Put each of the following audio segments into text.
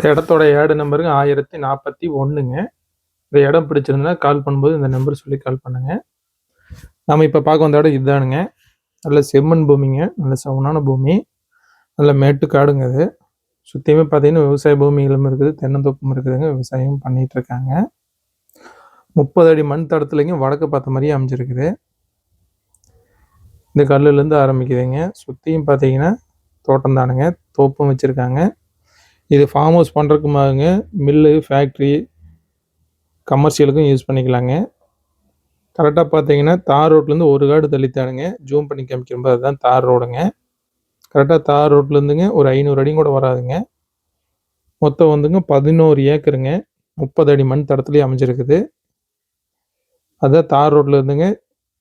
இந்த இடத்தோட ஏடு நம்பருங்க ஆயிரத்தி நாற்பத்தி ஒன்றுங்க இந்த இடம் பிடிச்சிருந்தா கால் பண்ணும்போது இந்த நம்பர் சொல்லி கால் பண்ணுங்க. நம்ம இப்போ பார்க்க வந்த இடம் இதுதானுங்க நல்ல செம்மண் பூமிங்க. நல்ல சவுனான பூமி. நல்ல மேட்டுக்காடுங்க அது. சுற்றியுமே பார்த்தீங்கன்னா விவசாய பூமிகளும் இருக்குது. தென்னந்தோப்பும் இருக்குதுங்க. விவசாயம் பண்ணிகிட்ருக்காங்க இருக்காங்க. முப்பது அடி மண் தடத்துலைங்க வடக்கு பார்த்த மாதிரியே அமைஞ்சிருக்குது. இந்த கல்லுலேருந்து ஆரம்பிக்குதுங்க. சுற்றியும் பார்த்தீங்கன்னா தோட்டம் தானுங்க தோப்பும் வச்சுருக்காங்க. இது ஃபார்ம் ஹவுஸ் பண்ணுறதுக்குமாங்க மில்லு ஃபேக்ட்ரி கமர்ஷியலுக்கும் யூஸ் பண்ணிக்கலாங்க. கரெக்டாக பார்த்தீங்கன்னா தார் ரோட்லேருந்து ஒரு காடு தள்ளித்தானுங்க ஜூம் பண்ணி காமிக்கும்போது அதுதான் தார் ரோடுங்க கரெக்டாக தார் ரோட்லேருந்துங்க ஒரு ஐநூறு அடியும் கூட வராதுங்க. மொத்தம் வந்துங்க பதினோரு ஏக்கருங்க. முப்பது அடி மண் தடத்துலேயே அமைஞ்சிருக்குது. அதுதான் தார் ரோட்ல இருந்துங்க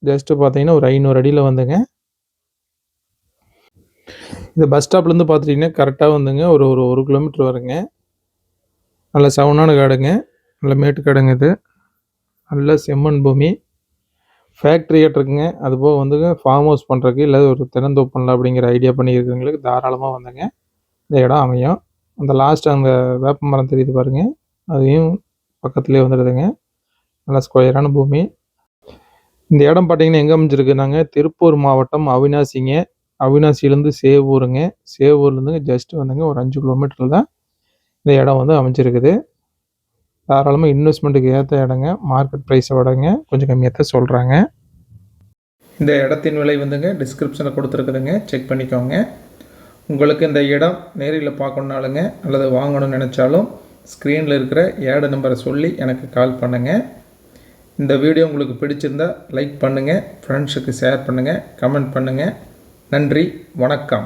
ஜஸ்ட்டு பார்த்தீங்கன்னா ஒரு ஐநூறு அடியில் வந்துங்க. இந்த பஸ் ஸ்டாப்லேருந்து பார்த்துட்டிங்கன்னா கரெக்டாக வந்துங்க. ஒரு ஒரு ஒரு கிலோமீட்டர் வருங்க. நல்ல செவனான காடுங்க. நல்ல மேட்டு காடுங்க இது. நல்ல செம்மண் பூமி. ஃபேக்ட்ரி இருக்குங்க அது போக வந்துங்க ஃபார்ம் ஹவுஸ் பண்ணுறதுக்கு இல்லை ஒரு திறந்தோப்பு பண்ணலாம் அப்படிங்கிற ஐடியா பண்ணியிருக்கவங்களுக்கு தாராளமாக வந்துங்க. இந்த இடம் அமையும். அந்த லாஸ்ட் அந்த வேப்ப மரம் தெரியுது பாருங்கள் அதையும் பக்கத்துலேயே வந்துடுதுங்க. நல்ல ஸ்கொயரான பூமி. இந்த இடம் பார்த்தீங்கன்னா எங்கே அமைஞ்சிருக்குனாங்க திருப்பூர் மாவட்டம் அவினாசிங்க. அவினாசியிலேருந்து சேவூருங்க. சேவூர்லேருந்துங்க ஜஸ்ட் வந்துங்க ஒரு அஞ்சு கிலோமீட்டரில் தான் இந்த இடம் வந்து அமைஞ்சிருக்குது. தாராளமாக இன்வெஸ்ட்மெண்ட்டுக்கு ஏற்ற இடங்க மார்க்கெட் ப்ரைஸை விடங்க கொஞ்சம் கம்மியாக தான் சொல்கிறாங்க இந்த இடத்தின் விலை வந்துங்க டிஸ்கிரிப்ஷனில் கொடுத்துருக்குதுங்க. செக் பண்ணிக்கோங்க. உங்களுக்கு இந்த இடம் நேரில் பார்க்கணுனாலுங்க அல்லது வாங்கணும்னு நினச்சாலும் ஸ்க்ரீனில் இருக்கிற ஏடு நம்பரை சொல்லி எனக்கு கால் பண்ணுங்கள் இந்த வீடியோ உங்களுக்கு பிடிச்சிருந்தா லைக் பண்ணுங்கள் ஃப்ரெண்ட்ஸுக்கு ஷேர் பண்ணுங்கள் கமெண்ட் பண்ணுங்கள் நன்றி வணக்கம்.